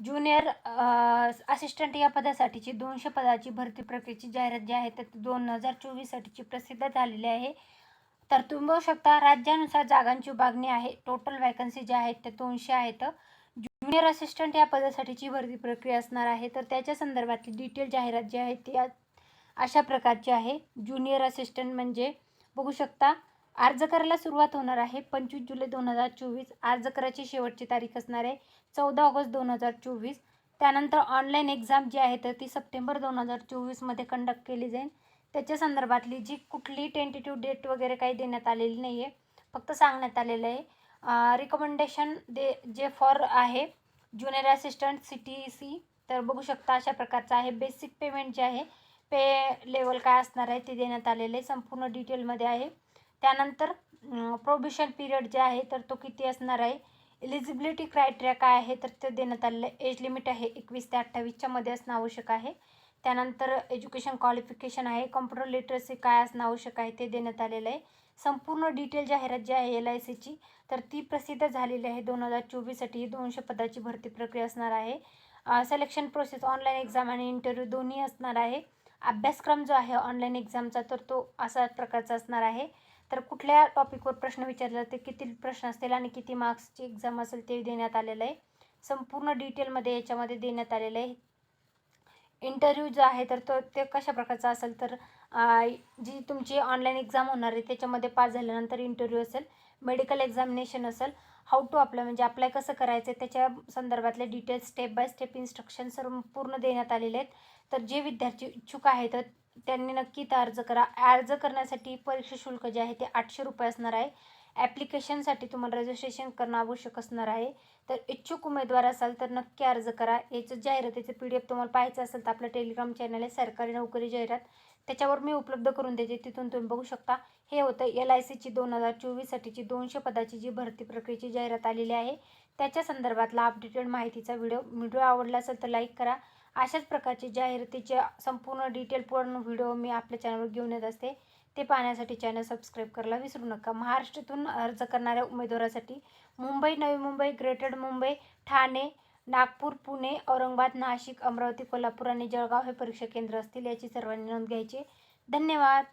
Junior assistant या पदासाठीची दोनशे पदाची भरती प्रक्रियेची जाहिरात जी आहे तर दोन हजार चोवीससाठीची प्रसिद्ध झालेली आहे. तर तुम्ही बघू शकता राज्यानुसार जागांची विभागणी आहे. टोटल वॅकन्सी ज्या आहेत त्या दोनशे आहेत. ज्युनियर असिस्टंट या पदासाठीची भरती प्रक्रिया असणार आहे. तर त्याच्या संदर्भातली डिटेल जाहिरात जी आहे ती अशा प्रकारची आहे. ज्युनियर असिस्टंट म्हणजे बघू शकता अर्ज करायला सुरुवात होणार आहे. पंचवीस जुलै दोन हजार चोवीस अर्ज करायची शेवटची तारीख असणार आहे. चौदा ऑगस्ट दोन हजार चोवीस. त्यानंतर ऑनलाईन एक्झाम जी आहे तर ती सप्टेंबर दोन हजार चोवीसमध्ये कंडक्ट केली जाईल. त्याच्या संदर्भातली जी कुठली टेंटेटिव्ह डेट वगैरे काही देण्यात आलेली नाही आहे फक्त सांगण्यात आलेलं आहे. रिकमेंडेशन दे जे फॉर आहे junior assistant C T C तर बघू शकता अशा प्रकारचं आहे. बेसिक पेमेंट जे आहे पे लेवल काय असणार आहे ते देण्यात आलेलं आहे. संपूर्ण डिटेलमध्ये आहे. त्यानंतर प्रोबिशन पिरियड जे आहे तर तो किती असणार आहे? एलिजिबिलिटी क्रायटेरिया काय आहे तर ते देण्यात आलेलं आहे. एज लिमिट आहे एकवीस ते अठ्ठावीसच्या मध्ये असणं आवश्यक आहे. त्यानंतर एज्युकेशन क्वालिफिकेशन आहे कम्प्युटर लिटरसी काय असणं आवश्यक आहे ते देण्यात आलेलं आहे. संपूर्ण डिटेल जाहिरात जी आहे एल आय सीची तर ती प्रसिद्ध झालेली आहे दोन हजार चोवीससाठी. दोनशे पदाची भरती प्रक्रिया असणार आहे. सिलेक्शन प्रोसेस ऑनलाईन एक्झाम आणि इंटरव्ह्यू दोन्ही असणार आहे. अभ्यासक्रम जो आहे ऑनलाईन एक्झामचा तर तो असा प्रकारचा असणार आहे. तर कुठल्या टॉपिकवर प्रश्न विचारला ते किती प्रश्न असतील आणि किती मार्क्सची एक्झाम असेल ते देण्यात आलेलं आहे. संपूर्ण डिटेलमध्ये याच्यामध्ये देण्यात आलेलं आहे. इंटरव्ह्यू जो आहे तर तो ते कशा प्रकारचा असेल तर जी तुमची ऑनलाईन एक्झाम होणार आहे त्याच्यामध्ये पास झाल्यानंतर इंटरव्ह्यू असेल मेडिकल एक्झामिनेशन असेल हाऊ टू अप्लाय म्हणजे अप्लाय कसं करायचं त्याच्या संदर्भातले details step by step instruction सर्व पूर्ण देण्यात आलेले आहेत. तर जे विद्यार्थी इच्छुक आहेत त्यांनी नक्की तर अर्ज करा. अर्ज करण्यासाठी परीक्षा शुल्क जे आहे ते आठशे रुपये असणार आहे. ॲप्लिकेशनसाठी तुम्हाला रजिस्ट्रेशन करणं आवश्यक असणार आहे. तर इच्छुक उमेदवार असाल तर नक्की अर्ज करा. याचं जाहिरातीचं पी डी एफ तुम्हाला पाहायचं असेल तर आपलं टेलिग्राम चॅनल आहे सरकारी नोकरी जाहिरात. त्याच्यावर मी उपलब्ध करून देते. तिथून तुम्ही बघू शकता. हे होतं एल आय सीची दोन हजार चोवीससाठीची दोनशे पदाची जी भरती प्रक्रियेची जाहिरात आलेली आहे. त्याच्या संदर्भातला अपडेटेड माहितीचा व्हिडिओ व्हिडिओ आवडला असेल तर लाईक करा. अशाच प्रकारची जाहिरातीचे संपूर्ण डिटेल पूर्ण व्हिडिओ मी आपल्या चॅनलवर घेऊन येत असते. ते पाहण्यासाठी चॅनल सबस्क्राईब करायला विसरू नका. महाराष्ट्रातून अर्ज करणाऱ्या उमेदवारासाठी मुंबई नवी मुंबई ग्रेटर मुंबई ठाणे नागपूर पुणे औरंगाबाद नाशिक अमरावती कोल्हापूर आणि जळगाव हे परीक्षा केंद्र असतील याची सर्वांनी नोंद घ्यायची. धन्यवाद.